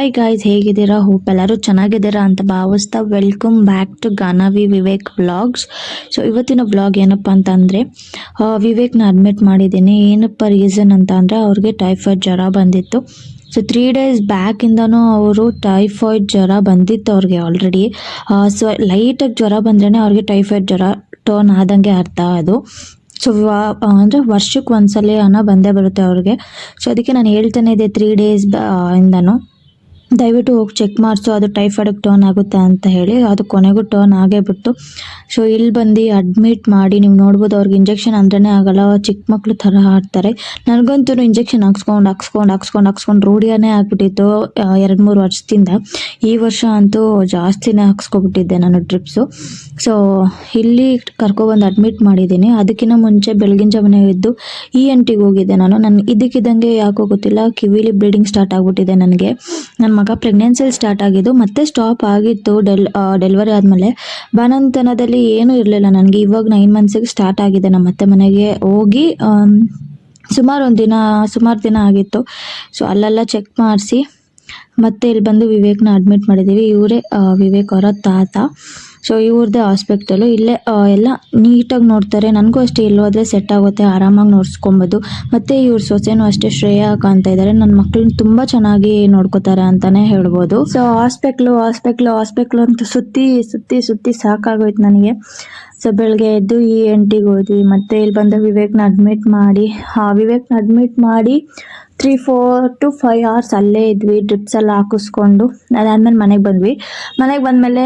Hi guys ಹೇಗಿದ್ದೀರಾ? Hope ಎಲ್ಲರೂ ಚೆನ್ನಾಗಿದ್ದೀರಾ ಅಂತ ಭಾವಿಸ್ತಾ welcome back to Ganavi Vivek vlogs so ಇವತ್ತಿನ ವ್ಲಾಗ್ ಏನಪ್ಪ ಅಂತ ಅಂದರೆ ವಿವೇಕ್ನ ಅಡ್ಮಿಟ್ ಮಾಡಿದ್ದೀನಿ. ಏನಪ್ಪ ರೀಸನ್ ಅಂತ ಅಂದರೆ, ಅವ್ರಿಗೆ ಟೈಫಾಯ್ಡ್ ಜ್ವರ ಬಂದಿತ್ತು. ಸೊ ತ್ರೀ ಡೇಸ್ ಬ್ಯಾಕಿಂದನೂ ಅವರು ಟೈಫಾಯ್ಡ್ ಜ್ವರ ಬಂದಿತ್ತು ಅವ್ರಿಗೆ ಆಲ್ರೆಡಿ ಸೊ ಲೈಟಾಗಿ ಜ್ವರ ಬಂದ್ರೇ ಅವ್ರಿಗೆ ಟೈಫಾಯ್ಡ್ ಜ್ವರ ಟರ್ನ್ ಆದಂಗೆ ಅರ್ಥ ಅದು. ಸೊ ಅಂದರೆ ವರ್ಷಕ್ಕೆ ಒಂದ್ಸಲ ಅನ್ನೋ ಬಂದೇ ಬರುತ್ತೆ ಅವ್ರಿಗೆ. ಸೊ ಅದಕ್ಕೆ ನಾನು ಹೇಳ್ತಾನೆ ಇದೆ ತ್ರೀ ಡೇಸ್ ಇಂದನು. ದಯವಿಟ್ಟು ಹೋಗಿ ಚೆಕ್ ಮಾಡಿಸು, ಅದು ಟೈಫಾಯ್ಡಿಗೆ ಟರ್ನ್ ಆಗುತ್ತೆ ಅಂತ ಹೇಳಿ, ಅದು ಕೊನೆಗೂ ಟರ್ನ್ ಆಗೇ ಬಿಟ್ಟು ಸೊ ಇಲ್ಲಿ ಬಂದು ಅಡ್ಮಿಟ್ ಮಾಡಿ, ನೀವು ನೋಡ್ಬೋದು ಅವ್ರಿಗೆ ಇಂಜೆಕ್ಷನ್ ಅಂದ್ರೇ ಆಗಲ್ಲ ಚಿಕ್ಕ ಮಕ್ಕಳು ಥರ ಆಡ್ತಾರೆ. ನನಗಂತೂ ಇಂಜೆಕ್ಷನ್ ಹಾಕ್ಸ್ಕೊಂಡು ಹಾಕ್ಸ್ಕೊಂಡು ಹಾಕ್ಸ್ಕೊಂಡು ಹಾಕ್ಸ್ಕೊಂಡು ರೂಢಿಯಾನೇ ಆಗಿಬಿಟ್ಟಿತ್ತು ಎರಡು ಮೂರು ವರ್ಷದಿಂದ. ಈ ವರ್ಷ ಅಂತೂ ಜಾಸ್ತಿನೇ ಹಾಕ್ಸ್ಕೊಬಿಟ್ಟಿದ್ದೆ ನಾನು ಡ್ರಿಪ್ಸು ಸೊ ಇಲ್ಲಿ ಕರ್ಕೊಬಂದು ಅಡ್ಮಿಟ್ ಮಾಡಿದ್ದೀನಿ. ಅದಕ್ಕಿಂತ ಮುಂಚೆ ಬೆಳಗಿನ ಜಮನೆ ಇದ್ದು ಇ ಎನ್ ಹೋಗಿದ್ದೆ ನಾನು. ನನ್ನ ಇದಕ್ಕಿದ್ದಂಗೆ ಯಾಕೋ ಗೊತ್ತಿಲ್ಲ, ಕಿವಿಲಿ ಬ್ಲೀಡಿಂಗ್ ಸ್ಟಾರ್ಟ್ ಆಗ್ಬಿಟ್ಟಿದೆ ನನಗೆ. ನನ್ನ ಮಗ ಪ್ರೆಗ್ನೆನ್ಸಿಯಲ್ಲಿ ಸ್ಟಾರ್ಟ್ ಆಗಿದ್ದು ಮತ್ತೆ ಸ್ಟಾಪ್ ಆಗಿತ್ತು ಡೆಲ್ ಡೆಲಿವರಿ ಆದಮೇಲೆ. ಬನಂತನದಲ್ಲಿ ಏನೂ ಇರಲಿಲ್ಲ ನನಗೆ. ಇವಾಗ ನೈನ್ ಮಂತ್ಸಿಗೆ ಸ್ಟಾರ್ಟ್ ಆಗಿದೆ ನಮ್ಮ ಅತ್ತೆ ಮನೆಗೆ ಹೋಗಿ ಸುಮಾರು ಒಂದು ದಿನ, ಸುಮಾರು ದಿನ ಆಗಿತ್ತು. ಸೊ ಅಲ್ಲೆಲ್ಲ ಚೆಕ್ ಮಾಡಿಸಿ. ಮತ್ತೆ ಇಲ್ಲಿ ಬಂದು ವಿವೇಕ್ನ ಅಡ್ಮಿಟ್ ಮಾಡಿದ್ದೀವಿ. ಇವರೇ ವಿವೇಕ್ ಅವರ ತಾತ. ಸೊ ಇವ್ರದ್ದೇ ಹಾಸ್ಪಿಟಲು ಇಲ್ಲೇ ಎಲ್ಲ ನೀಟಾಗಿ ನೋಡ್ತಾರೆ. ನನಗೂ ಅಷ್ಟೇ ಇಲ್ಲೋದ್ರೆ ಸೆಟ್ ಆಗುತ್ತೆ. ಆರಾಮಾಗಿ ನೋಡ್ಸ್ಕೊಬೋದು. ಮತ್ತು ಇವ್ರ ಸೊಸೆನೂ ಅಷ್ಟೇ ಶ್ರೇಯ ಕಾಣ್ತಾ ಇದ್ದಾರೆ. ನನ್ನ ಮಕ್ಕಳನ್ನ ತುಂಬ ಚೆನ್ನಾಗಿ ನೋಡ್ಕೋತಾರೆ ಅಂತಲೇ ಹೇಳ್ಬೋದು. ಸೊ ಹಾಸ್ಪಿಟ್ಲು ಹಾಸ್ಪಿಟ್ಲು ಹಾಸ್ಪಿಟ್ಲು ಅಂತ ಸುತ್ತಿ ಸುತ್ತಿ ಸುತ್ತಿ ಸಾಕಾಗೋಯ್ತು ನನಗೆ. ಸೊ ಬೆಳಗ್ಗೆ ಎದ್ದು ಇ ಎನ್ ಟಿಗೆ ಹೋದ್ವಿ. ಮತ್ತೆ ಇಲ್ಲಿ ಬಂದ ವಿವೇಕ್ನ ಅಡ್ಮಿಟ್ ಮಾಡಿ, ಆ ವಿವೇಕ್ನ ಅಡ್ಮಿಟ್ ಮಾಡಿ three four to five hours ಅಲ್ಲೇ ಇದ್ವಿ ಡ್ರಿಪ್ಸ್ ಎಲ್ಲ ಹಾಕಿಸ್ಕೊಂಡು. ಅದಾದ್ಮೇಲೆ ಮನೆಗೆ ಬಂದ್ವಿ. ಮನೆಗೆ ಬಂದಮೇಲೆ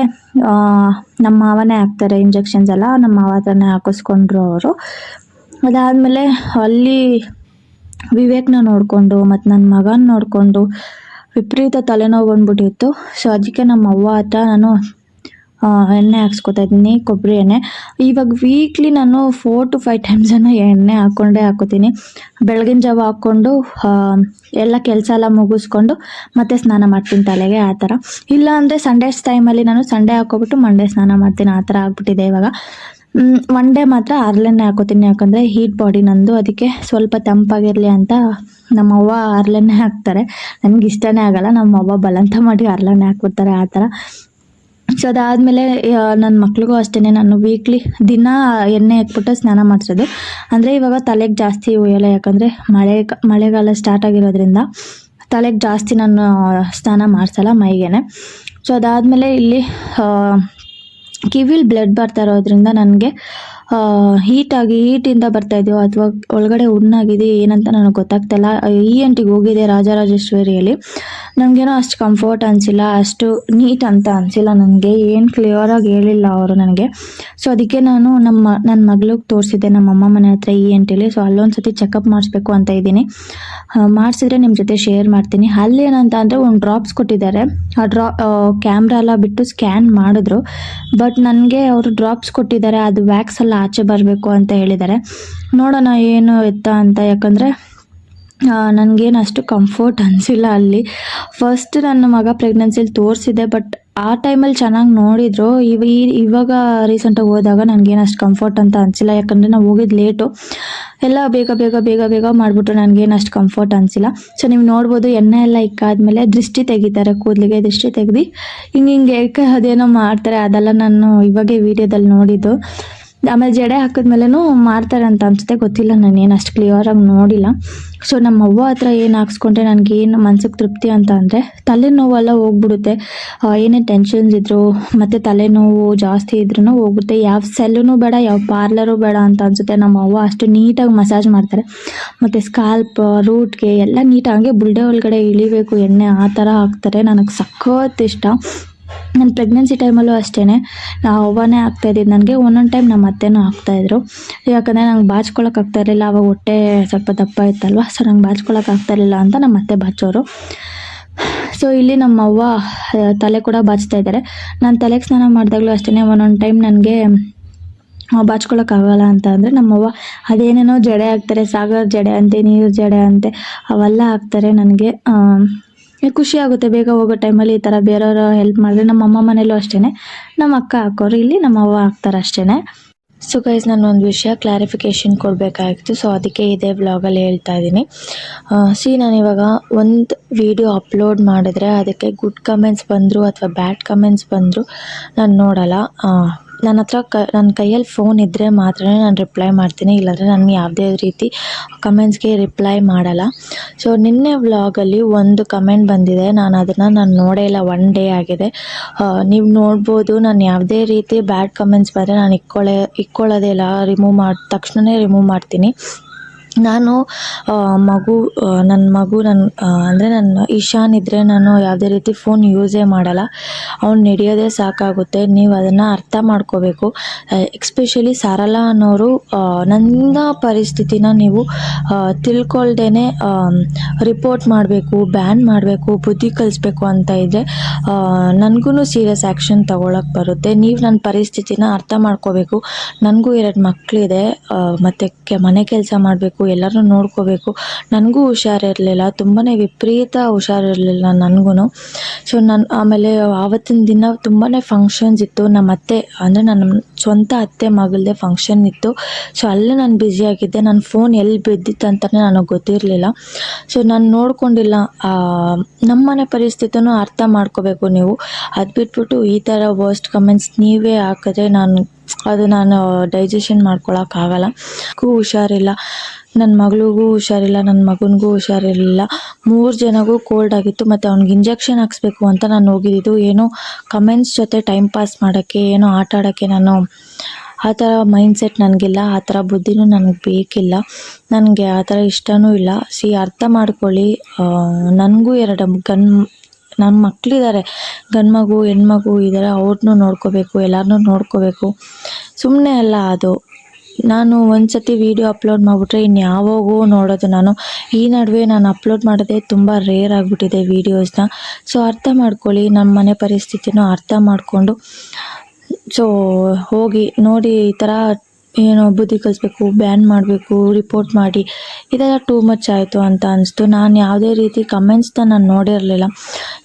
ನಮ್ಮ ಮಾವನೇ ಹಾಕ್ತಾರೆ ಇಂಜೆಕ್ಷನ್ಸ್ ಎಲ್ಲ. ನಮ್ಮ ಮಾವ ಹತ್ರನೇ ಹಾಕಿಸ್ಕೊಂಡ್ರು ಅವರು. ಅದಾದಮೇಲೆ ಅಲ್ಲಿ ವಿವೇಕ್ನ ನೋಡಿಕೊಂಡು ಮತ್ತು ನನ್ನ ಮಗನ ನೋಡಿಕೊಂಡು ವಿಪರೀತ ತಲೆನೋವು ಬಂದ್ಬಿಟ್ಟಿತ್ತು. ಸೊ ಅದಕ್ಕೆ ನಮ್ಮ ಅವ್ವ ಹತ್ರ ನಾನು ಎಣ್ಣೆ ಹಾಕ್ಸ್ಕೊತಾ ಇದ್ದೀನಿ, ಕೊಬ್ಬರಿ ಎಣ್ಣೆ. ಇವಾಗ ವೀಕ್ಲಿ ನಾನು ಫೋರ್ ಟು ಫೈವ್ ಟೈಮ್ಸ್ ಅನ್ನು ಎಣ್ಣೆ ಹಾಕ್ಕೊಂಡೇ ಹಾಕೋತೀನಿ. ಬೆಳಗಿನ ಜಾವ ಹಾಕ್ಕೊಂಡು ಎಲ್ಲ ಕೆಲಸ ಎಲ್ಲ ಮುಗಿಸ್ಕೊಂಡು ಮತ್ತೆ ಸ್ನಾನ ಮಾಡ್ತೀನಿ ತಲೆಗೆ, ಆ ಥರ. ಇಲ್ಲ ಅಂದರೆ ಸಂಡೇಸ್ ಟೈಮಲ್ಲಿ ನಾನು ಸಂಡೇ ಹಾಕೋಬಿಟ್ಟು ಮಂಡೇ ಸ್ನಾನ ಮಾಡ್ತೀನಿ, ಆ ಥರ ಆಗ್ಬಿಟ್ಟಿದೆ ಇವಾಗ. ಒನ್ ಡೇ ಮಾತ್ರ ಅರ್ಲೆಣ್ಣೆ ಹಾಕೋತೀನಿ, ಯಾಕಂದರೆ ಹೀಟ್ ಬಾಡಿ ನಂದು, ಅದಕ್ಕೆ ಸ್ವಲ್ಪ ತಂಪಾಗಿರಲಿ ಅಂತ ನಮ್ಮವ್ವ ಅರ್ಲೆಣ್ಣೆ ಹಾಕ್ತಾರೆ. ನನಗೆ ಇಷ್ಟನೇ ಆಗಲ್ಲ, ನಮ್ಮವ್ವ ಬಲಂತ ಮಾಡಿ ಅರ್ಲೆಣ್ಣೆ ಹಾಕ್ಬಿಡ್ತಾರೆ, ಆ ಥರ. ಸೊ ಅದಾದಮೇಲೆ ನನ್ನ ಮಕ್ಳಿಗೂ ಅಷ್ಟೇ ನಾನು ವೀಕ್ಲಿ ದಿನ ಎಣ್ಣೆ ಹಾಕ್ಬಿಟ್ಟು ಸ್ನಾನ ಮಾಡಿಸೋದು. ಅಂದರೆ ಇವಾಗ ತಲೆಗೆ ಜಾಸ್ತಿ ಒಯ್ಯಲ್ಲ ಯಾಕಂದರೆ ಮಳೆ ಮಳೆಗಾಲ ಸ್ಟಾರ್ಟ್ ಆಗಿರೋದ್ರಿಂದ ತಲೆಗೆ ಜಾಸ್ತಿ ನಾನು ಸ್ನಾನ ಮಾಡಿಸಲ್ಲ ಮೈಗೆನೆ. ಸೊ ಅದಾದಮೇಲೆ ಇಲ್ಲಿ ಕಿವಿಲಿ ಬ್ಲಡ್ ಬರ್ತಾ ಇರೋದ್ರಿಂದ ನನಗೆ ಹೀಟಾಗಿ ಹೀಟಿಂದ ಬರ್ತಾ ಇದೆಯೋ ಅಥವಾ ಒಳಗಡೆ ಉಣ್ಣಾಗಿದೆ ಏನಂತ ನನಗೆ ಗೊತ್ತಾಗ್ತಿಲ್ಲ. ಇ ಎನ್ ಟಿಗೆ ಹೋಗಿದೆ ರಾಜರಾಜೇಶ್ವರಿಯಲ್ಲಿ. ನನಗೇನೋ ಅಷ್ಟು ಕಂಫರ್ಟ್ ಅನಿಸಿಲ್ಲ, ಅಷ್ಟು ನೀಟ್ ಅಂತ ಅನಿಸಿಲ್ಲ ನನಗೆ. ಏನು ಕ್ಲಿಯರಾಗಿ ಹೇಳಿಲ್ಲ ಅವರು ನನಗೆ. ಸೊ ಅದಕ್ಕೆ ನಾನು ನಮ್ಮ ನನ್ನ ಮಗಳಿಗೆ ತೋರಿಸಿದ್ದೆ, ನಮ್ಮ ಅಮ್ಮ ಮನೆ ಹತ್ರ ಇ ಎನ್ ಟಿಲಿ ಸೊ ಅಲ್ಲೊಂದು ಸತಿ ಚೆಕಪ್ ಮಾಡಿಸ್ಬೇಕು ಅಂತ ಇದ್ದೀನಿ. ಮಾಡಿಸಿದ್ರೆ ನಿಮ್ಮ ಜೊತೆ ಶೇರ್ ಮಾಡ್ತೀನಿ. ಅಲ್ಲಿ ಏನಂತ ಅಂದರೆ ಒಂದು ಡ್ರಾಪ್ಸ್ ಕೊಟ್ಟಿದ್ದಾರೆ. ಆ ಡ್ರಾ ಕ್ಯಾಮ್ರಾ ಎಲ್ಲ ಬಿಟ್ಟು ಸ್ಕ್ಯಾನ್ ಮಾಡಿದ್ರು. ಬಟ್ ನನಗೆ ಅವರು ಡ್ರಾಪ್ಸ್ ಕೊಟ್ಟಿದ್ದಾರೆ. ಅದು ವ್ಯಾಕ್ಸ್ ಎಲ್ಲ ಆಚೆ ಬರಬೇಕು ಅಂತ ಹೇಳಿದ್ದಾರೆ. ನೋಡೋಣ ಏನು ಎತ್ತ ಅಂತ. ಯಾಕಂದರೆ ನನಗೇನು ಅಷ್ಟು ಕಂಫರ್ಟ್ ಅನಿಸಿಲ್ಲ ಅಲ್ಲಿ. ಫಸ್ಟ್ ನನ್ನ ಮಗ ಪ್ರೆಗ್ನೆನ್ಸಿಲಿ ತೋರಿಸಿದೆ ಬಟ್ ಆ ಟೈಮಲ್ಲಿ ಚೆನ್ನಾಗಿ ನೋಡಿದ್ರು. ಇವ ಇವಾಗ ರೀಸೆಂಟಾಗಿ ಹೋದಾಗ ನನಗೇನು ಅಷ್ಟು ಕಂಫರ್ಟ್ ಅಂತ ಅನಿಸಿಲ್ಲ. ಯಾಕಂದರೆ ನಾವು ಹೋಗಿದ್ದು ಲೇಟು ಎಲ್ಲ ಬೇಗ ಬೇಗ ಬೇಗ ಬೇಗ ಮಾಡಿಬಿಟ್ರು. ನನಗೇನು ಅಷ್ಟು ಕಂಫರ್ಟ್ ಅನಿಸಿಲ್ಲ. ಸೊ ನೀವು ನೋಡ್ಬೋದು, ಎಣ್ಣೆ ಎಲ್ಲ ಇಕ್ಕಾದ್ಮೇಲೆ ದೃಷ್ಟಿ ತೆಗಿತಾರೆ. ಕೂದಲಿಗೆ ದೃಷ್ಟಿ ತೆಗ್ದು. ಹಿಂಗೆ ಹಿಂಗೆ ಅದೇನೋ ಮಾಡ್ತಾರೆ. ಅದೆಲ್ಲ ನಾನು ಇವಾಗೇ ವೀಡಿಯೋದಲ್ಲಿ ನೋಡಿದ್ದು. ಆಮೇಲೆ ಜಡೆ ಹಾಕಿದ್ಮೇಲೆನೂ ಮಾಡ್ತಾರೆ ಅಂತ ಅನ್ಸುತ್ತೆ, ಗೊತ್ತಿಲ್ಲ ನಾನು ಏನು ಅಷ್ಟು ಕ್ಲಿಯರಾಗಿ ನೋಡಿಲ್ಲ. ಸೊ ನಮ್ಮ ಅವ್ವ ಹತ್ರ ಏನು ಹಾಕ್ಸ್ಕೊಂಡ್ರೆ ನನಗೆ ಏನು ಮನ್ಸಿಗೆ ತೃಪ್ತಿ ಅಂತ ಅಂದರೆ ತಲೆನೋವೆಲ್ಲ ಹೋಗ್ಬಿಡುತ್ತೆ. ಏನೇ ಟೆನ್ಷನ್ಸ್ ಇದ್ರು, ಮತ್ತು ತಲೆನೋವು ಜಾಸ್ತಿ ಇದ್ರೂ ಹೋಗುತ್ತೆ ಯಾವ ಸೆಲ್ಲೂ ಬೇಡ, ಯಾವ ಪಾರ್ಲರು ಬೇಡ ಅಂತ ಅನ್ಸುತ್ತೆ. ನಮ್ಮ ಅವ್ವ ಅಷ್ಟು ನೀಟಾಗಿ ಮಸಾಜ್ ಮಾಡ್ತಾರೆ. ಮತ್ತು ಸ್ಕಾಲ್ಪ್ ರೂಟ್ಗೆ ಎಲ್ಲ ನೀಟಾಗಿ ಹಂಗೆ ಬುಲ್ಡೆ ಒಳಗಡೆ ಇಳಿಬೇಕು, ಎಣ್ಣೆ ಆ ಥರ ಹಾಕ್ತಾರೆ. ನನಗೆ ಸಖತ್ ಇಷ್ಟ. ನನ್ನ ಪ್ರೆಗ್ನೆನ್ಸಿ ಟೈಮಲ್ಲೂ ಅಷ್ಟೇ ನಾ ಅವ್ವನೇ ಆಗ್ತಾ ಇದ್ದಿದ್ದು ನನಗೆ ಒಂದೊಂದು ಟೈಮ್ ನಮ್ಮ ಅತ್ತೆನೂ ಆಗ್ತಾಯಿದ್ರು ಯಾಕಂದರೆ ನಂಗೆ ಬಾಚ್ಕೊಳಕ್ಕೆ ಆಗ್ತಾ ಇರಲಿಲ್ಲ. ಅವಾಗ ಹೊಟ್ಟೆ ಸ್ವಲ್ಪ ದಪ್ಪ ಇತ್ತಲ್ವ? ಸೊ ನಂಗೆ ಬಾಚ್ಕೊಳಕ್ಕೆ ಆಗ್ತಾ ಇರಲಿಲ್ಲ ಅಂತ ನಮ್ಮ ಅತ್ತೆ ಬಾಚೋರು ಸೊ ಇಲ್ಲಿ ನಮ್ಮ ಅವ್ವ ತಲೆ ಕೂಡ ಬಾಚ್ತಾ ಇದ್ದಾರೆ ನಾನು ತಲೆಗೆ ಸ್ನಾನ ಮಾಡಿದಾಗಲೂ ಅಷ್ಟೇ ಒಂದೊಂದು ಟೈಮ್ ನನಗೆ ಬಾಚ್ಕೊಳಕ್ಕಾಗಲ್ಲ ಅಂತ ಅಂದರೆ ನಮ್ಮವ್ವ ಅದೇನೇನೋ ಜಡೆ ಹಾಕ್ತಾರೆ ಸಾಗರ್ ಜಡೆ ಅಂತೆ, ನೀರು ಜಡೆ ಅಂತೆ, ಅವೆಲ್ಲ ಹಾಕ್ತಾರೆ ನನಗೆ. ಖುಷಿ ಆಗುತ್ತೆ ಬೇಗ ಹೋಗೋ ಟೈಮಲ್ಲಿ ಈ ಥರ ಬೇರೆಯವರು ಹೆಲ್ಪ್ ಮಾಡಿದ್ರೆ. ನಮ್ಮ ಅಮ್ಮ ಮನೇಲೂ ಅಷ್ಟೇ ನಮ್ಮ ಅಕ್ಕ ಹಾಕೋರು ಇಲ್ಲಿ, ನಮ್ಮ ಅವ್ವ ಹಾಕ್ತಾರೆ ಅಷ್ಟೇ ಸೊ ಗೈಸ್ ನಾನು ಒಂದು ವಿಷಯ ಕ್ಲಾರಿಫಿಕೇಷನ್ ಕೊಡಬೇಕಾಗಿತ್ತು. ಸೊ ಅದಕ್ಕೆ ಇದೇ ವ್ಲಾಗಲ್ಲಿ ಹೇಳ್ತಾ ಇದ್ದೀನಿ. ಸಿ ನಾನು ಇವಾಗ ಒಂದು ವಿಡಿಯೋ ಅಪ್ಲೋಡ್ ಮಾಡಿದ್ರೆ ಅದಕ್ಕೆ ಗುಡ್ ಕಮೆಂಟ್ಸ್ ಬಂದರು ಅಥವಾ ಬ್ಯಾಡ್ ಕಮೆಂಟ್ಸ್ ಬಂದರು, ನಾನು ನೋಡಲ್ಲ. ನನ್ನ ಹತ್ರ ಕ, ನನ್ನ ಕೈಯಲ್ಲಿ ಫೋನ್ ಇದ್ದರೆ ಮಾತ್ರ ನಾನು ರಿಪ್ಲೈ ಮಾಡ್ತೀನಿ. ಇಲ್ಲಾಂದರೆ ನಾನು ಯಾವುದೇ ರೀತಿ ಕಮೆಂಟ್ಸ್ಗೆ ರಿಪ್ಲೈ ಮಾಡಲ್ಲ. ಸೊ ನಿನ್ನೆ ವ್ಲಾಗಲ್ಲಿ ಒಂದು ಕಮೆಂಟ್ ಬಂದಿದೆ. ನಾನು ಅದನ್ನು ನಾನು ನೋಡೇ ಇಲ್ಲ. ಒನ್ ಡೇ ಆಗಿದೆ. ನೀವು ನೋಡ್ಬೋದು. ನಾನು ಯಾವುದೇ ರೀತಿ ಬ್ಯಾಡ್ ಕಮೆಂಟ್ಸ್ ಬಂದರೆ ನಾನು ಇಕ್ಕೊಳ್ಳೆ ಇಕ್ಕೊಳ್ಳೋದೇ ಇಲ್ಲ. ರಿಮೂವ್ ಮಾಡಿ ತಕ್ಷಣವೇ ರಿಮೂವ್ ಮಾಡ್ತೀನಿ. ನಾನು ಮಗು ನನ್ನ ಮಗು ನನ್ನ ಅಂದರೆ ನನ್ನ ಇಶಾನ್ ಇದ್ದರೆ ನಾನು ಯಾವುದೇ ರೀತಿ ಫೋನ್ ಯೂಸೇ ಮಾಡಲ್ಲ. ಅವ್ನು ನಡೆಯೋದೇ ಸಾಕಾಗುತ್ತೆ. ನೀವು ಅದನ್ನು ಅರ್ಥ ಮಾಡ್ಕೋಬೇಕು. ಎಕ್ಸ್ಪೆಷಲಿ ಸರಳ ಅನ್ನೋರು ನನ್ನ ಪರಿಸ್ಥಿತಿನ ನೀವು ತಿಳ್ಕೊಳ್ದೇ ರಿಪೋರ್ಟ್ ಮಾಡಬೇಕು ಬ್ಯಾನ್ ಮಾಡಬೇಕು, ಬುದ್ಧಿ ಕಲಿಸ್ಬೇಕು ಅಂತ ಇದ್ದರೆ ನನಗೂ ಸೀರಿಯಸ್ ಆ್ಯಕ್ಷನ್ ತಗೊಳಕ್ಕೆ ಬರುತ್ತೆ. ನೀವು ನನ್ನ ಪರಿಸ್ಥಿತಿನ ಅರ್ಥ ಮಾಡ್ಕೋಬೇಕು. ನನಗೂ ಎರಡು ಮಕ್ಕಳಿದೆ ಮತ್ತು ಮನೆ ಕೆಲಸ ಮಾಡಬೇಕು ಎಲ್ಲರೂ ನೋಡ್ಕೋಬೇಕು. ನನಗೂ ಹುಷಾರಿರಲಿಲ್ಲ ತುಂಬಾ ವಿಪರೀತ ಹುಷಾರಿರಲಿಲ್ಲ ನನಗೂ ಸೊ ನಾನು, ಆಮೇಲೆ ಆವತ್ತಿನ ದಿನ ತುಂಬಾ ಫಂಕ್ಷನ್ಸ್ ಇತ್ತು. ನಮ್ಮ ಅತ್ತೆ, ಅಂದರೆ ನನ್ನ ಸ್ವಂತ ಅತ್ತೆ ಮಗಳದೇ ಫಂಕ್ಷನ್ ಇತ್ತು. ಸೊ ಅಲ್ಲೇ ನಾನು ಬ್ಯುಸಿಯಾಗಿದ್ದೆ ನನ್ನ ಫೋನ್ ಎಲ್ಲಿ ಬಿದ್ದಿತ್ತು ಅಂತಲೇ ನನಗೆ ಗೊತ್ತಿರಲಿಲ್ಲ. ಸೊ ನಾನು ನೋಡ್ಕೊಂಡಿಲ್ಲ ನಮ್ಮನೆ ಪರಿಸ್ಥಿತಿನೂ ಅರ್ಥ ಮಾಡ್ಕೋಬೇಕು ನೀವು. ಅದು ಬಿಟ್ಬಿಟ್ಟು ಈ ಥರ ವರ್ಸ್ಟ್ ಕಮೆಂಟ್ಸ್ ನೀವೇ ಹಾಕಿದ್ರೆ ನಾನು, ಅದು ನಾನು ಡೈಜೆಷನ್ ಮಾಡ್ಕೊಳಕ್ಕಾಗಲ್ಲ ಹುಷಾರಿಲ್ಲ. ನನ್ನ ಮಗಳಿಗೂ ಹುಷಾರಿಲ್ಲ ನನ್ನ ಮಗನಿಗೂ ಹುಷಾರಿರಲಿಲ್ಲ. ಮೂರು ಜನಗೂ ಕೋಲ್ಡ್ ಆಗಿತ್ತು, ಮತ್ತು ಅವ್ನಿಗೆ ಇಂಜೆಕ್ಷನ್ ಹಾಕ್ಸ್ಬೇಕು ಅಂತ ನಾನು ಹೋಗಿದ್ದು. ಏನೋ ಕಮೆಂಟ್ಸ್ ಜೊತೆ ಟೈಮ್ ಪಾಸ್ ಮಾಡೋಕ್ಕೆ, ಏನೋ ಆಟ ಆಡೋಕ್ಕೆ ನಾನು ಆ ಥರ ಮೈಂಡ್ಸೆಟ್ ನನಗಿಲ್ಲ, ಆ ಥರ ಬುದ್ಧಿನೂ ನನಗೆ ಬೇಕಿಲ್ಲ. ನನಗೆ ಆ ಥರ ಇಷ್ಟನೂ ಇಲ್ಲ. ಸಿ ಅರ್ಥ ಮಾಡ್ಕೊಳ್ಳಿ. ನನಗೂ ಎರಡು ಗನ್ ನನ್ನ ಮಕ್ಕಳಿದ್ದಾರೆ ಗಂಡು ಮಗು, ಹೆಣ್ಮಗು ಇದ್ದಾರೆ ಅವ್ರನ್ನೂ ನೋಡ್ಕೋಬೇಕು ಎಲ್ಲರನ್ನೂ ನೋಡ್ಕೋಬೇಕು. ಸುಮ್ಮನೆ ಅಲ್ಲ ಅದು. ನಾನು ಒಂದು ಸತಿ ವೀಡಿಯೋ ಅಪ್ಲೋಡ್ ಮಾಡಿಬಿಟ್ರೆ ಇನ್ಯಾವಾಗೂ ಯಾವಾಗೋ ನೋಡೋದು ನಾನು. ಈ ನಡುವೆ ನಾನು ಅಪ್ಲೋಡ್ ಮಾಡೋದೇ ತುಂಬ ರೇರ್ ಆಗಿಬಿಟ್ಟಿದೆ ವೀಡಿಯೋಸ್ನ ಸೊ ಅರ್ಥ ಮಾಡ್ಕೊಳ್ಳಿ ನಮ್ಮ ಮನೆ ಪರಿಸ್ಥಿತಿನೂ ಅರ್ಥ ಮಾಡಿಕೊಂಡು. ಸೊ ಹೋಗಿ ನೋಡಿ ಈ ಥರ ಏನೋ ಬುದ್ಧಿ ಕಲಿಸ್ಬೇಕು ಬ್ಯಾನ್ ಮಾಡಬೇಕು ರಿಪೋರ್ಟ್ ಮಾಡಿ. ಇದೆಲ್ಲ ಟೂ ಮಚ್ ಆಯಿತು ಅಂತ ಅನಿಸ್ತು. ನಾನು ಯಾವುದೇ ರೀತಿ ಕಮೆಂಟ್ಸ್ನ ನಾನು ನೋಡಿರಲಿಲ್ಲ.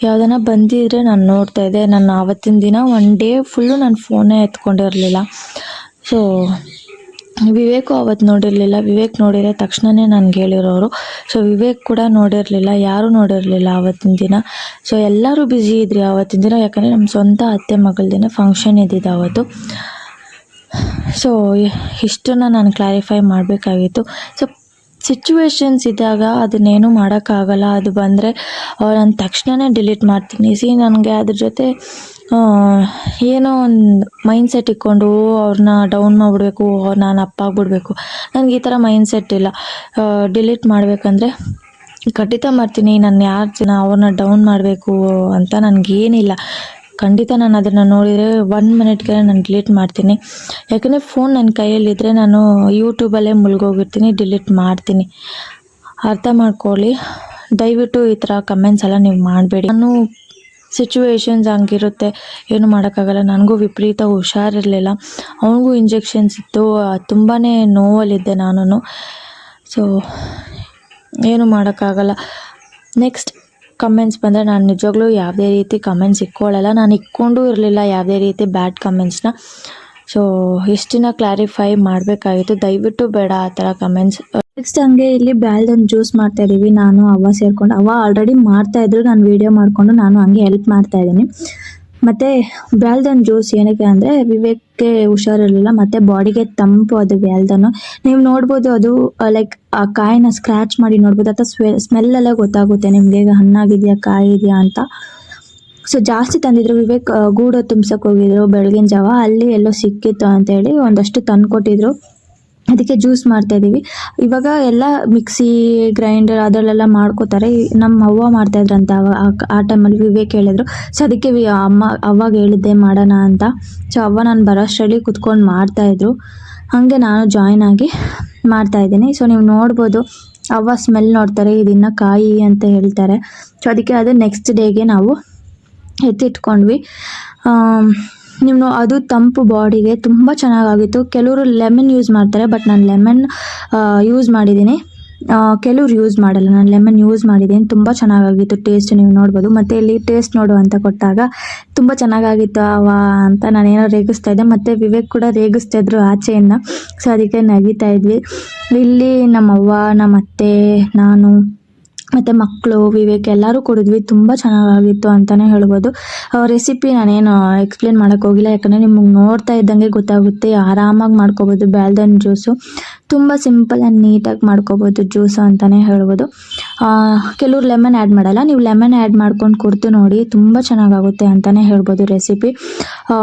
ಯಾವುದನ್ನ ಬಂದಿದ್ರೆ ನಾನು ನೋಡ್ತಾ ಇದ್ದೆ. ನಾನು ಆವತ್ತಿನ ದಿನ ಒನ್ ಡೇ ಫುಲ್ಲು ನಾನು ಫೋನೇ ಎತ್ಕೊಂಡಿರಲಿಲ್ಲ. ಸೊ ವಿವೇಕು ಅವತ್ತು ನೋಡಿರಲಿಲ್ಲ. ವಿವೇಕ್ ನೋಡಿರೋ ತಕ್ಷಣವೇ ನನಗೆ ಹೇಳಿರೋರು ಸೊ ವಿವೇಕ್ ಕೂಡ ನೋಡಿರಲಿಲ್ಲ. ಯಾರೂ ನೋಡಿರಲಿಲ್ಲ ಆವತ್ತಿನ ದಿನ. ಸೊ ಎಲ್ಲರೂ ಬ್ಯುಸಿ ಇದ್ರಿ ಆವತ್ತಿನ ದಿನ. ಯಾಕಂದರೆ ನಮ್ಮ ಸ್ವಂತ ಅತ್ತೆ ಮಗಳ ದಿನ ಫಂಕ್ಷನ್ ಇದ್ದಿದ್ದು ಆವತ್ತು ಸೊ ಇಷ್ಟನ್ನು ನಾನು ಕ್ಲಾರಿಫೈ ಮಾಡಬೇಕಾಗಿತ್ತು. ಸೊ ಸಿಚುವೇಶನ್ಸ್ ಇದ್ದಾಗ ಅದನ್ನೇನು ಮಾಡೋಕ್ಕಾಗಲ್ಲ. ಅದು ಬಂದರೆ ನಾನು ತಕ್ಷಣವೇ ಡಿಲೀಟ್ ಮಾಡ್ತೀನಿ. ಸಿ ನನಗೆ ಅದ್ರ ಜೊತೆ ಏನೋ ಒಂದು ಮೈಂಡ್ಸೆಟ್ ಇಟ್ಕೊಂಡು ಅವ್ರನ್ನ ಡೌನ್ ಮಾಡಿಬಿಡ್ಬೇಕು, ನಾನು ಅಪ್ಪ ಆಗ್ಬಿಡ್ಬೇಕು. ನನಗೆ ಈ ಥರ ಮೈಂಡ್ಸೆಟ್ ಇಲ್ಲ. ಡಿಲೀಟ್ ಮಾಡಬೇಕಂದ್ರೆ ಖಂಡಿತ ಮಾಡ್ತೀನಿ, ನಾನು ಯಾರು ಜನ ಅವ್ರನ್ನ ಡೌನ್ ಮಾಡಬೇಕು ಅಂತ ನನಗೇನಿಲ್ಲ. ಖಂಡಿತ ನಾನು ಅದನ್ನು ನೋಡಿದರೆ ಒನ್ ಮಿನಿಟ್ಗೆ ನಾನು ಡಿಲೀಟ್ ಮಾಡ್ತೀನಿ. ಯಾಕಂದರೆ ಫೋನ್ ನನ್ನ ಕೈಯಲ್ಲಿದ್ದರೆ ನಾನು ಯೂಟ್ಯೂಬಲ್ಲೇ ಮುಳುಗೋಗಿರ್ತೀನಿ ಡಿಲೀಟ್ ಮಾಡ್ತೀನಿ. ಅರ್ಥ ಮಾಡ್ಕೊಳ್ಳಿ. ದಯವಿಟ್ಟು ಈ ಥರ ಕಮೆಂಟ್ಸ್ ಎಲ್ಲ ನೀವು ಮಾಡಬೇಡಿ. ನಾನು ಸಿಚುವೇಶನ್ಸ್ ಹಂಗಿರುತ್ತೆ, ಏನು ಮಾಡೋಕ್ಕಾಗಲ್ಲ. ನನಗೂ ವಿಪರೀತ ಹುಷಾರಿರಲಿಲ್ಲ. ಅವನಿಗೂ ಇಂಜೆಕ್ಷನ್ಸ್ ಇತ್ತು. ತುಂಬಾ ನೋವಲ್ಲಿದ್ದೆ ನಾನು ಸೊ ಏನು ಮಾಡೋಕ್ಕಾಗಲ್ಲ. ನೆಕ್ಸ್ಟ್ ಕಮೆಂಟ್ಸ್ ಬಂದರೆ ನಾನು ನಿಜವಾಗ್ಲೂ ಯಾವುದೇ ರೀತಿ ಕಮೆಂಟ್ಸ್ ಇಕ್ಕೊಳ್ಳಲ್ಲ ನಾನು ಇಕ್ಕೊಂಡೂ ಇರಲಿಲ್ಲ ಯಾವುದೇ ರೀತಿ ಬ್ಯಾಡ್ ಕಮೆಂಟ್ಸ್ನ ಸೊ ಇಷ್ಟಿನ ಕ್ಲಾರಿಫೈ ಮಾಡಬೇಕಾಗಿತ್ತು. ದಯವಿಟ್ಟು ಬೇಡ ಆ ಥರ ಕಮೆಂಟ್ಸ್ ನೆಕ್ಸ್ಟ್ ಹಂಗೆ ಇಲ್ಲಿ ಬ್ಯಾಲ್ದೊಂದು ಜ್ಯೂಸ್ ಮಾಡ್ತಾ ಇದ್ದೀವಿ ನಾನು, ಅವ್ವ ಸೇರ್ಕೊಂಡು. ಅವ್ವ ಆಲ್ರೆಡಿ ಮಾಡ್ತಾ ಇದ್ರು. ನಾನು ವಿಡಿಯೋ ಮಾಡಿಕೊಂಡು ನಾನು ಹಂಗೆ ಹೆಲ್ಪ್ ಮಾಡ್ತಾ ಇದ್ದೀನಿ. ಮತ್ತೆ ಬ್ಯಾಲ್ದನ್ ಜ್ಯೂಸ್ ಏನಕ್ಕೆ ಅಂದರೆ ವಿವೇಕ್ಗೆ ಹುಷಾರಿರಲಿಲ್ಲ. ಮತ್ತೆ ಬಾಡಿಗೆ ತಂಪು ಅದು ಬ್ಯಾಲ್ದನ್ನು ನೀವು ನೋಡ್ಬೋದು ಅದು ಲೈಕ್ ಆ ಕಾಯಿನ ಸ್ಕ್ರಾಚ್ ಮಾಡಿ ನೋಡ್ಬೋದು. ಅಥವಾ ಸ್ವೆ ಸ್ಮೆಲ್ಲೆಲ್ಲ ಗೊತ್ತಾಗುತ್ತೆ ನಿಮಗೆ. ಹಣ್ಣಾಗಿದೆಯಾ ಕಾಯಿ ಇದೆಯಾ ಅಂತ. ಸೊ ಜಾಸ್ತಿ ತಂದಿದ್ರು. ವಿವೇಕ್ ಗೂಡು ತುಂಬ್ಸಕ್ಕೆ ಹೋಗಿದ್ರು. ಬೆಳಗಿನ ಜಾವ. ಅಲ್ಲಿ ಎಲ್ಲೋ ಸಿಕ್ಕಿತ್ತು ಅಂತೇಳಿ ಒಂದಷ್ಟು ತಂದು ಕೊಟ್ಟಿದ್ರು ಅದಕ್ಕೆ ಜ್ಯೂಸ್ ಮಾಡ್ತಾ ಇದೀವಿ ಇವಾಗ ಎಲ್ಲ ಮಿಕ್ಸಿ ಗ್ರೈಂಡರ್ ಅದರಲ್ಲೆಲ್ಲ ಮಾಡ್ಕೋತಾರೆ. ನಮ್ಮ ಅವ್ವ ಮಾಡ್ತಾ ಇದ್ರಂತ, ಅವ ಆ- ಟೈಮಲ್ಲಿ ವಿವೇಕ್ ಹೇಳಿದ್ರು. ಸೊ ಅದಕ್ಕೆ ಅಮ್ಮ ಅವಾಗ ಹೇಳಿದ್ದೆ, ಮಾಡೋಣ ಅಂತ. ಸೊ ಅವ್ವ ನಾನು ಬರೋಷ್ಟರಲ್ಲಿ ಕುತ್ಕೊಂಡು ಮಾಡ್ತಾ ಇದ್ರು. ಹಾಗೆ ನಾನು ಜಾಯ್ನ್ ಆಗಿ ಮಾಡ್ತಾ ಇದ್ದೀನಿ. ಸೊ ನೀವು ನೋಡ್ಬೋದು, ಅವ್ವ ಸ್ಮೆಲ್ ನೋಡ್ತಾರೆ ಇದನ್ನ ಕಾಯಿ ಅಂತ ಹೇಳ್ತಾರೆ. ಸೊ ಅದಕ್ಕೆ ಅದು ನೆಕ್ಸ್ಟ್ ಡೇಗೆ ನಾವು ಎತ್ತಿಟ್ಕೊಂಡ್ವಿ. ನೀವು ಅದು ತಂಪು ಬಾಡಿಗೆ ತುಂಬ ಚೆನ್ನಾಗಾಗಿತ್ತು. ಕೆಲವರು ಲೆಮನ್ ಯೂಸ್ ಮಾಡ್ತಾರೆ, ಬಟ್ ನಾನು ಲೆಮನ್ ಯೂಸ್ ಮಾಡಿದ್ದೀನಿ. ಕೆಲವ್ರು ಯೂಸ್ ಮಾಡಲ್ಲ, ನಾನು ಲೆಮನ್ ಯೂಸ್ ಮಾಡಿದ್ದೀನಿ. ತುಂಬ ಚೆನ್ನಾಗಾಗಿತ್ತು ಟೇಸ್ಟ್ ನೀವು ನೋಡ್ಬೋದು. ಮತ್ತು ಇಲ್ಲಿ ಟೇಸ್ಟ್ ನೋಡು ಅಂತ ಕೊಟ್ಟಾಗ, ತುಂಬ ಚೆನ್ನಾಗಾಗಿತ್ತು ಅವ ಅಂತ ನಾನೇನೋ ರೇಗಿಸ್ತಾ ಇದ್ದೆ. ಮತ್ತು ವಿವೇಕ್ ಕೂಡ ರೇಗಿಸ್ತಾ ಇದ್ರು ಆಚೆಯಿಂದ. ಸೊ ಅದಕ್ಕೆ ನಗಿತಾ ಇದ್ವಿ. ಇಲ್ಲಿ ನಮ್ಮವ್ವ ನಮ್ಮ ಅತ್ತೆ ನಾನು ಮತ್ತು ಮಕ್ಕಳು ವಿವೇಕ್ ಎಲ್ಲರೂ ಕುಡಿದ್ವಿ. ತುಂಬ ಚೆನ್ನಾಗಾಗಿತ್ತು ಅಂತಲೇ ಹೇಳ್ಬೋದು. ರೆಸಿಪಿ ನಾನೇನು ಎಕ್ಸ್ಪ್ಲೇನ್ ಮಾಡೋಕ್ಕೋಗಿಲ್ಲ ಯಾಕಂದರೆ ನಿಮಗೆ ನೋಡ್ತಾ ಇದ್ದಂಗೆ ಗೊತ್ತಾಗುತ್ತೆ. ಆರಾಮಾಗಿ ಮಾಡ್ಕೋಬೋದು. ಬ್ಯಾಲ್ದನ್ ಜ್ಯೂಸು ತುಂಬ ಸಿಂಪಲ್ ಆ್ಯಂಡ್ ನೀಟಾಗಿ ಮಾಡ್ಕೋಬೋದು ಜ್ಯೂಸು ಅಂತಲೇ ಹೇಳ್ಬೋದು. ಕೆಲವ್ರು ಲೆಮನ್ ಆ್ಯಡ್ ಮಾಡಲ್ಲ. ನೀವು ಲೆಮನ್ ಆ್ಯಡ್ ಮಾಡ್ಕೊಂಡು ಕುಡ್ದು ನೋಡಿ ತುಂಬ ಚೆನ್ನಾಗಾಗುತ್ತೆ ಅಂತಲೇ ಹೇಳ್ಬೋದು ರೆಸಿಪಿ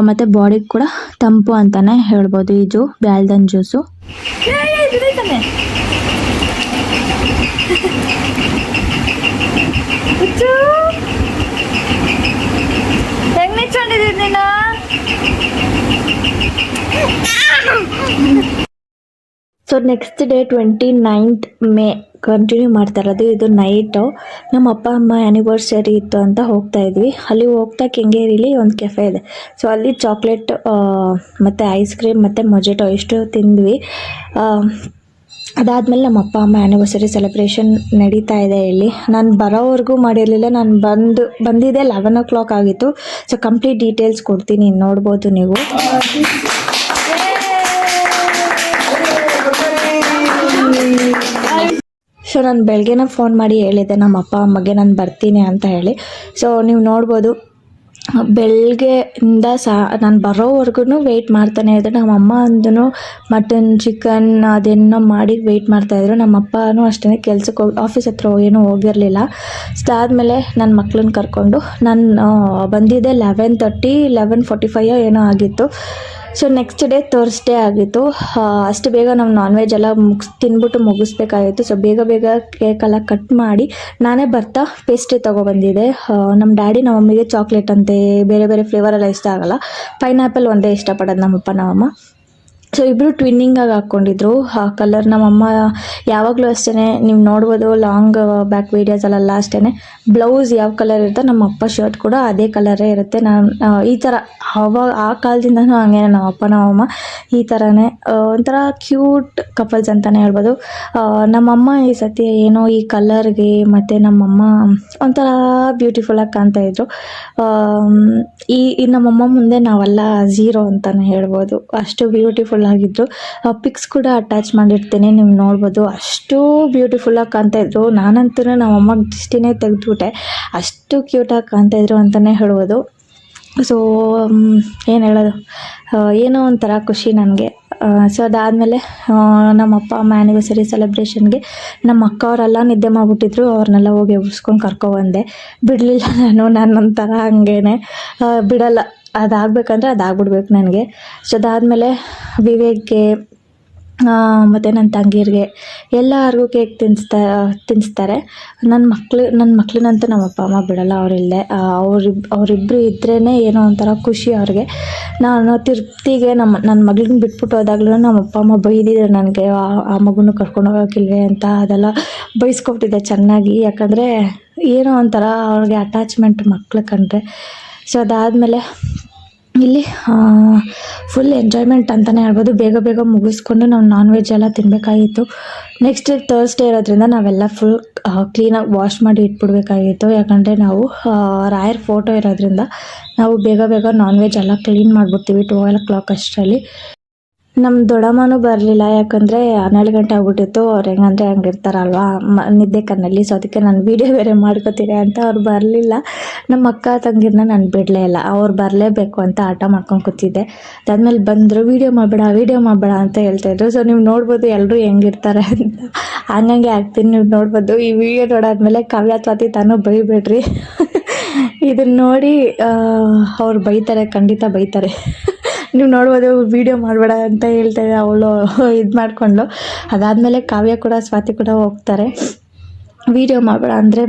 ಮತ್ತು ಬಾಡಿಗೆ ಕೂಡ ತಂಪು ಅಂತಲೇ ಹೇಳ್ಬೋದು ಈ ಜೂ, ಬ್ಯಾಲ್ದನ್ ಜ್ಯೂಸು ಹುಚ್ಚು ಹೆಂಗ್ ನಿಂತ್ಕೊಂಡಿದ್ದೀರಿ ನೀನು so next day twenty ninth May continue ಮಾಡ್ತಾ ಇರೋದು. ಇದು ನೈಟು ನಮ್ಮ ಅಪ್ಪ, ಅಮ್ಮ ಆ್ಯನಿವರ್ಸರಿ ಇತ್ತು ಅಂತ ಹೋಗ್ತಾ ಇದ್ವಿ. ಅಲ್ಲಿ ಹೋಗ್ತಾ ಕೆಂಗೇರಿಲಿ ಒಂದು ಕೆಫೆ ಇದೆ. ಸೊ ಅಲ್ಲಿ ಚಾಕ್ಲೇಟ್ ಮತ್ತು ಐಸ್ ಕ್ರೀಮ್ ಮತ್ತು ಮೊಜೆಟೋ ಇಷ್ಟು ತಿಂದ್ವಿ. ಅದಾದಮೇಲೆ ನಮ್ಮ ಅಪ್ಪ, ಅಮ್ಮ ಆ್ಯನಿವರ್ಸರಿ ಸೆಲೆಬ್ರೇಷನ್ ನಡೀತಾ ಇದೆ ಇಲ್ಲಿ. ನಾನು ಬರೋವರೆಗೂ ಮಾಡಿರಲಿಲ್ಲ. ನಾನು ಬಂದು ಬಂದಿದ್ದೆ ಲೆವೆನ್ ಓ ಕ್ಲಾಕ್ ಆಗಿತ್ತು. ಸೊ ಕಂಪ್ಲೀಟ್ ಡೀಟೇಲ್ಸ್ ಕೊಡ್ತೀನಿ. ನೋಡ್ಬೋದು ನೀವು. ಸೊ ನಾನು ಬೆಳಗ್ಗೆನ ಫೋನ್ ಮಾಡಿ ಹೇಳಿದ್ದೆ ನಮ್ಮ ಅಪ್ಪ ಅಮ್ಮಗೆ ನಾನು ಬರ್ತೀನಿ ಅಂತ ಹೇಳಿ. ಸೊ ನೀವು ನೋಡ್ಬೋದು ಬೆಳಗ್ಗೆಯಿಂದ ಸಾ, ನಾನು ಬರೋವರೆಗೂ ವೆಯ್ಟ್ ಮಾಡ್ತಾನೆ ಇದ್ದರು ನಮ್ಮ ಅಮ್ಮ ಅಂದೂ ಮಟನ್ ಚಿಕನ್ ಅದೇನೋ ಮಾಡಿ ವೆಯ್ಟ್ ಮಾಡ್ತಾಯಿದ್ರು ನಮ್ಮ ಅಪ್ಪನೂ ಅಷ್ಟೇ ಕೆಲ್ಸಕ್ಕೆ ಹೋಗಿ ಆಫೀಸ್ ಹತ್ರ ಏನೂ ಹೋಗಿರಲಿಲ್ಲ. ಅದಾದಮೇಲೆ ನನ್ನ ಮಕ್ಕಳನ್ನ ಕರ್ಕೊಂಡು, ನಾನು ಬಂದಿದ್ದೆ eleven thirty eleven forty five ಏನೋ ಆಗಿತ್ತು. ಸೊ ನೆಕ್ಸ್ಟ್ ಡೇ ತರ್ಸ್ಡೇ ಆಗಿತ್ತು. ಅಷ್ಟು ಬೇಗ ನಾವು ನಾನ್ ವೆಜ್ ಎಲ್ಲ ಮುಗಿಸ್, ತಿನ್ಬಿಟ್ಟು ಮುಗಿಸ್ಬೇಕಾಗಿತ್ತು. ಸೊ ಬೇಗ ಬೇಗ ಕೇಕೆಲ್ಲ ಕಟ್ ಮಾಡಿ ನಾನೇ ಬರ್ತಾ ಪೇಸ್ಟ್ರಿ ತೊಗೊಬಂದಿದ್ದೆ. ನಮ್ಮ ಡ್ಯಾಡಿ ನಮ್ಮ ಅಮ್ಮಿಗೆ ಚಾಕ್ಲೇಟ್ ಅಂತೆ, ಬೇರೆ ಬೇರೆ ಫ್ಲೇವರ್ ಎಲ್ಲ ಇಷ್ಟ ಆಗಲ್ಲ. ಪೈನಾಪಲ್ ಒಂದೇ ಇಷ್ಟಪಡೋದು ನಮ್ಮಪ್ಪ, ನಮ್ಮಮ್ಮ. ಸೊ ಟ್ವಿನ್ನಿಂಗ್ ಟ್ವಿನ್ನಿಂಗಾಗಿ ಹಾಕ್ಕೊಂಡಿದ್ರು ಆ ಕಲರ್ ನಮ್ಮಮ್ಮ ಯಾವಾಗಲೂ ಅಷ್ಟೇ ನೀವು ನೋಡ್ಬೋದು ಲಾಂಗ್ ಬ್ಯಾಕ್ ವೀಡಿಯೋಸಲ್ಲೆಲ್ಲ ಅಷ್ಟೇ ಬ್ಲೌಸ್ ಯಾವ ಕಲರ್ ಇರುತ್ತೆ ನಮ್ಮ ಅಪ್ಪ ಶರ್ಟ್ ಕೂಡ ಅದೇ ಕಲರೇ ಇರುತ್ತೆ. ನಾನು ಈ ಥರ ಅವಾಗ ಆ ಕಾಲದಿಂದನೂ ಹಂಗೆ ನಮ್ಮ ಅಪ್ಪ ನಮ್ಮಮ್ಮ ಈ ತರನೇ ಒಂಥರ ಕ್ಯೂಟ್ ಕಪಲ್ಸ್ ಅಂತಲೇ ಹೇಳ್ಬೋದು. ನಮ್ಮ ನಮ್ಮಮ್ಮ ಈ ಸತಿ ಏನೋ ಈ ಕಲರ್ಗೆ ಮತ್ತು ನಮ್ಮಮ್ಮ ಒಂಥರ ಬ್ಯೂಟಿಫುಲ್ಲಾಗಿ ಕಾಣ್ತಾ ಇದ್ರು. ಈ ನಮ್ಮ ನಮ್ಮಮ್ಮ ಮುಂದೆ ನಾವೆಲ್ಲ ಝೀರೋ ಅಂತಲೇ ಹೇಳ್ಬೋದು. ಅಷ್ಟು ಬ್ಯೂಟಿಫುಲ್ ಆಗಿದ್ರು ಪಿಕ್ಸ್ ಕೂಡ ಅಟ್ಯಾಚ್ ಮಾಡಿರ್ತೀನಿ, ನೀವು ನೋಡ್ಬೋದು. ಅಷ್ಟು ಬ್ಯೂಟಿಫುಲ್ಲಾಗಿ ಕಾಣ್ತಾ ಇದ್ರು. ನಾನಂತೂ ನಮ್ಮಮ್ಮ ದೃಷ್ಟಿನೇ ತೆಗೆದುಬಿಟ್ಟೆ. ಅಷ್ಟು ಕ್ಯೂಟಾಗಿ ಕಾಣ್ತಾ ಇದ್ರು ಅಂತಲೇ ಹೇಳ್ಬೋದು. ಸೊ ಏನು ಹೇಳೋದು? ಏನೋ ಒಂಥರ ಖುಷಿ ನನಗೆ. ಸೊ ಅದಾದಮೇಲೆ ನಮ್ಮ ಅಪ್ಪ, ಅಮ್ಮ ಆ್ಯನಿವರ್ಸರಿ ಸೆಲೆಬ್ರೇಷನ್ಗೆ ನಮ್ಮ ಅಕ್ಕ ಅವರೆಲ್ಲ ನಿದ್ದೆ ಮಾಡಿಬಿಟ್ಟಿದ್ರು. ಅವ್ರನ್ನೆಲ್ಲ ಹೋಗಿ ಎಬ್ಬಿಸ್ಕೊಂಡು ಕರ್ಕೊಬಂದೆ ಬಿಡಲಿಲ್ಲ ನಾನು ನನ್ನ ಒಂಥರ ಹಂಗೇನೆ ಬಿಡಲ್ಲ. ಅದಾಗಬೇಕಂದ್ರೆ ಅದಾಗ್ಬಿಡ್ಬೇಕು ನನಗೆ. ಸೊ ಅದಾದಮೇಲೆ ವಿವೇಕ್ಗೆ ಮತ್ತು ನನ್ನ ತಂಗೀರಿಗೆ ಎಲ್ಲರಿಗೂ ಕೇಕ್ ತಿನ್ನಿಸ್ತಾ ತಿನ್ನಿಸ್ತಾರೆ ನನ್ನ ಮಕ್ಳು ನನ್ನ ಮಕ್ಳನ್ನಂತೂ ನಮ್ಮ ಅಪ್ಪ, ಅಮ್ಮ ಬಿಡೋಲ್ಲ ಅವರಿಲ್ಲದೆ ಅವ್ರಿಬ್ ಅವರಿಬ್ಬರು ಇದ್ರೇ ಏನೋ ಒಂಥರ ಖುಷಿ ಅವ್ರಿಗೆ. ನಾನು ತಿರ್ಪ್ತಿಗೆ ನಮ್ಮ ನನ್ನ ಮಗಳನ್ನ ಬಿಟ್ಬಿಟ್ಟು ಹೋದಾಗಲೂ ನಮ್ಮ ಅಪ್ಪ, ಅಮ್ಮ ಬೈದಿದ್ರು ನನಗೆ, ಆ ಮಗುನ ಕರ್ಕೊಂಡು ಹೋಗೋಕ್ಕಿಲ್ವೇ ಅಂತ ಅದೆಲ್ಲ ಬೈಸ್ಕೊಬಿಟ್ಟಿದ್ದೆ ಚೆನ್ನಾಗಿ. ಯಾಕಂದರೆ ಏನೋ ಒಂಥರ ಅವ್ರಿಗೆ ಅಟ್ಯಾಚ್ಮೆಂಟ್ ಮಕ್ಳು ಕಂಡ್ರೆ. ಸೊ ಅದಾದಮೇಲೆ ಇಲ್ಲಿ ಫುಲ್ ಎಂಜಾಯ್ಮೆಂಟ್ ಅಂತಲೇ ಹೇಳ್ಬೋದು. ಬೇಗ ಬೇಗ ಮುಗಿಸ್ಕೊಂಡು ನಾವು ನಾನ್ ವೆಜ್ ಎಲ್ಲ ತಿನ್ನಬೇಕಾಗಿತ್ತು ನೆಕ್ಸ್ಟ್ ತರ್ಸ್ಡೇ ಇರೋದ್ರಿಂದ ನಾವೆಲ್ಲ ಫುಲ್ ಕ್ಲೀನಾಗಿ ವಾಶ್ ಮಾಡಿ ಇಟ್ಬಿಡ್ಬೇಕಾಗಿತ್ತು. ಯಾಕಂದರೆ ನಾವು ರಾಯರ್ ಫೋಟೋ ಇರೋದ್ರಿಂದ ನಾವು ಬೇಗ ಬೇಗ ನಾನ್ ವೆಜ್ ಎಲ್ಲ ಕ್ಲೀನ್ ಮಾಡಿಬಿಡ್ತೀವಿ ಟ್ವೆಲ್ ಓ ಕ್ಲಾಕ್ ಅಷ್ಟರಲ್ಲಿ. ನಮ್ಮ ದೊಡ್ಡಮ್ಮನೂ ಬರಲಿಲ್ಲ, ಯಾಕಂದರೆ ಹನ್ನೆರಡು ಗಂಟೆ ಆಗ್ಬಿಟ್ಟಿತ್ತು, ಅವ್ರು ಹೆಂಗಂದ್ರೆ ಹಂಗಿರ್ತಾರಲ್ವಾ? ಮ, ನಿದ್ದೆ ಕಣ್ಣಲ್ಲಿ, ಸೊ ಅದಕ್ಕೆ ನಾನು ವೀಡಿಯೋ ಬೇರೆ ಮಾಡ್ಕೋತೀನಿ ಅಂತ ಅವ್ರು ಬರಲಿಲ್ಲ. ನಮ್ಮ ಅಕ್ಕ ತಂಗಿರನ್ನ ನಾನು ಬಿಡಲೇ ಇಲ್ಲ, ಅವ್ರು ಬರಲೇಬೇಕು ಅಂತ ಆಟ ಮಾಡ್ಕೊಂಡು ಕೂತಿದ್ದೆ. ಅದಾದ್ಮೇಲೆ ಬಂದರು, ವೀಡಿಯೋ ಮಾಡಬೇಡ ವೀಡಿಯೋ ಮಾಡಬೇಡ ಅಂತ ಹೇಳ್ತಾಯಿದ್ರು ಸೊ ನೀವು ನೋಡ್ಬೋದು ಎಲ್ಲರೂ ಹೆಂಗಿರ್ತಾರೆ ಅಂತ. ಹಂಗಂಗೆ ಆಗ್ತೀನಿ, ನೀವು ನೋಡ್ಬೋದು. ಈ ವಿಡಿಯೋ ನೋಡಾದ್ಮೇಲೆ ಕಾವ್ಯ, ಸ್ವಾತಿ ತಾನು ಬೈಬೇಡ್ರಿ. ಇದನ್ನ ನೋಡಿ ಅವ್ರು ಬೈತಾರೆ, ಖಂಡಿತ ಬೈತಾರೆ. ನೀವು ನೋಡ್ಬೋದು ವೀಡಿಯೋ ಮಾಡಬೇಡ ಅಂತ ಹೇಳ್ತಾರೆ ಅವಳು, ಇದು ಮಾಡಿಕೊಂಡು ಅದಾದಮೇಲೆ ಕಾವ್ಯ ಕೂಡ, ಸ್ವಾತಿ ಕೂಡ ಹೋಗ್ತಾರೆ. ವೀಡಿಯೋ ಮಾಡಬೇಡ ಅಂದರೆ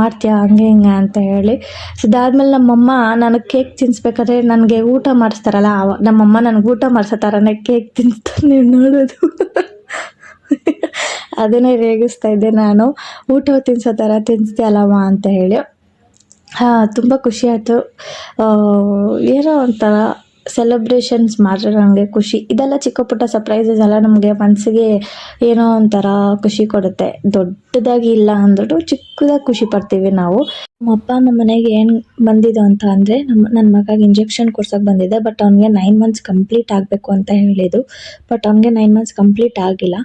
ಮಾಡ್ತೀಯಾ, ಹಂಗೆ, ಹಿಂಗೆ ಅಂತ ಹೇಳಿ. ಸೊ ಅದಾದ್ಮೇಲೆ ನಮ್ಮಮ್ಮ ನನಗೆ ಕೇಕ್ ತಿನ್ನಿಸ್ಬೇಕಾದ್ರೆ ನನಗೆ ಊಟ ಮಾಡಿಸ್ತಾರಲ್ಲ, ಅವ, ನಮ್ಮಮ್ಮ ನನಗೆ ಊಟ ಮಾಡಿಸೋ ಥರನೇ ಕೇಕ್ ತಿನ್ನಿಸ್ತಾರೆ ನೀವು ನೋಡೋದು. ಅದನ್ನೇ ರೇಗಿಸ್ತಾ ಇದ್ದೆ ನಾನು. ಊಟ ತಿನ್ಸೋ ಥರ ತಿನ್ನಿಸ್ತೀಯಲ್ಲಮ್ಮ ಅಂತ ಹೇಳಿ. ಹಾಂ, ತುಂಬ ಖುಷಿ ಆಯಿತು. ಏನೋ ಒಂಥರ ಸೆಲೆಬ್ರೇಷನ್ಸ್ ಮಾಡಿದ್ರೆ ಹಾಗೆ ಖುಷಿ. ಇದೆಲ್ಲ ಚಿಕ್ಕ ಪುಟ್ಟ ಸರ್ಪ್ರೈಸಸ್ ಎಲ್ಲ ನಮಗೆ ಮನಸ್ಸಿಗೆ ಏನೋ ಒಂಥರ ಖುಷಿ ಕೊಡುತ್ತೆ. ದೊಡ್ಡದಾಗಿ ಇಲ್ಲ ಅಂದ್ರೂ ಚಿಕ್ಕದಾಗಿ ಖುಷಿ ಪಡ್ತೀವಿ ನಾವು. ನಮ್ಮ ಅಪ್ಪ ನಮ್ಮ ಮನೆಗೆ ಏನು ಬಂದಿದ್ದು ಅಂತ ಅಂದರೆ ನಮ್ಮ ನನ್ನ ಮಗಗೆ ಇಂಜೆಕ್ಷನ್ ಕೊಡ್ಸೋಕೆ ಬಂದಿದೆ ಬಟ್ ಅವ್ನಿಗೆ ನೈನ್ ಮಂತ್ಸ್ ಕಂಪ್ಲೀಟ್ ಆಗಬೇಕು ಅಂತ ಹೇಳಿದರು ಬಟ್ ಅವ್ನಿಗೆ ನೈನ್ ಮಂತ್ಸ್ ಕಂಪ್ಲೀಟ್ ಆಗಿಲ್ಲ.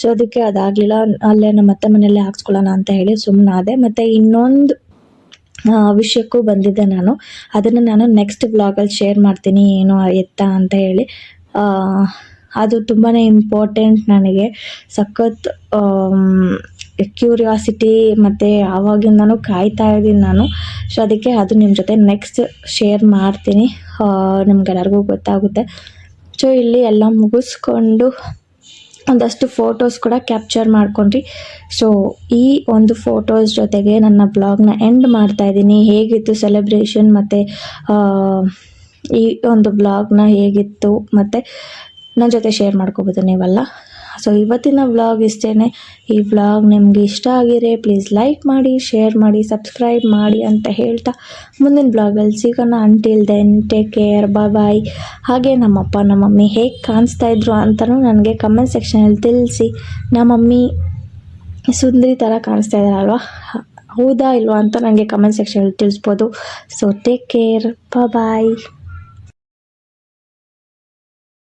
ಸೊ ಅದಕ್ಕೆ ಅದಾಗಲಿಲ್ಲ. ಅಲ್ಲೇ ನಮ್ಮ ಅತ್ತೆ ಮನೆಯಲ್ಲೇ ಹಾಕ್ಸ್ಕೊಳ್ಳೋಣ ಅಂತ ಹೇಳಿ ಸುಮ್ಮನಾದೆ ಮತ್ತು ಇನ್ನೊಂದು ವಿಷಯಕ್ಕೂ ಬಂದಿದ್ದೆ ನಾನು. ಅದನ್ನು ನಾನು ನೆಕ್ಸ್ಟ್ ಬ್ಲಾಗಲ್ಲಿ ಶೇರ್ ಮಾಡ್ತೀನಿ, ಏನು ಎತ್ತ ಅಂತ ಹೇಳಿ. ಅದು ತುಂಬಾ ಇಂಪಾರ್ಟೆಂಟ್ ನನಗೆ. ಸಖತ್ ಕ್ಯೂರಿಯಾಸಿಟಿ ಮತ್ತು ಆವಾಗಿಂದನೂ ಕಾಯ್ತಾ ಇದ್ದೀನಿ ನಾನು. ಸೊ ಅದಕ್ಕೆ ಅದು ನಿಮ್ಮ ಜೊತೆ ನೆಕ್ಸ್ಟ್ ಶೇರ್ ಮಾಡ್ತೀನಿ. ನಿಮ್ಗೆಲ್ಲರಿಗೂ ಗೊತ್ತಾಗುತ್ತೆ. ಸೊ ಇಲ್ಲಿ ಎಲ್ಲ ಮುಗಿಸ್ಕೊಂಡು ಒಂದಷ್ಟು ಫೋಟೋಸ್ ಕೂಡ ಕ್ಯಾಪ್ಚರ್ ಮಾಡ್ಕೊಂಡ್ರಿ. ಸೊ ಈ ಒಂದು ಫೋಟೋಸ್ ಜೊತೆಗೆ ನನ್ನ ಬ್ಲಾಗ್ನ ಎಂಡ್ ಮಾಡ್ತಾ ಇದ್ದೀನಿ. ಹೇಗಿತ್ತು ಸೆಲೆಬ್ರೇಷನ್ ಮತ್ತು ಈ ಒಂದು ಬ್ಲಾಗ್ನ ಹೇಗಿತ್ತು ಮತ್ತು ನನ್ನ ಜೊತೆ ಶೇರ್ ಮಾಡ್ಕೋಬೋದು ನೀವೆಲ್ಲ? ಸೊ ಇವತ್ತಿನ ವ್ಲಾಗ್ ಇಷ್ಟೇ ಈ ವ್ಲಾಗ್ ನಿಮಗೆ ಇಷ್ಟ ಆಗಿದ್ರೆ ಪ್ಲೀಸ್ ಲೈಕ್ ಮಾಡಿ ಶೇರ್ ಮಾಡಿ ಸಬ್ಸ್ಕ್ರೈಬ್ ಮಾಡಿ ಅಂತ ಹೇಳ್ತಾ ಮುಂದಿನ ವ್ಲಾಗಲ್ಲಿ ಸಿಗೋಣ. Until then take care bye bye ಹಾಗೆ ನಮ್ಮಪ್ಪ ನಮ್ಮ ಮಮ್ಮಿ ಹೇಗೆ ಕಾಣಿಸ್ತಾ ಇದ್ರು ಅಂತಲೂ ನನಗೆ ಕಮೆಂಟ್ ಸೆಕ್ಷನಲ್ಲಿ ತಿಳಿಸಿ. ನಮ್ಮ ಮಮ್ಮಿ ಸುಂದರಿ ಥರ ಕಾಣಿಸ್ತಾ ಇದ್ದಾರಲ್ವಾ ಹೌದಾ ಇಲ್ವಾ ಅಂತ ನನಗೆ ಕಮೆಂಟ್ ಸೆಕ್ಷನಲ್ಲಿ ತಿಳಿಸ್ಬೋದು. So take care bye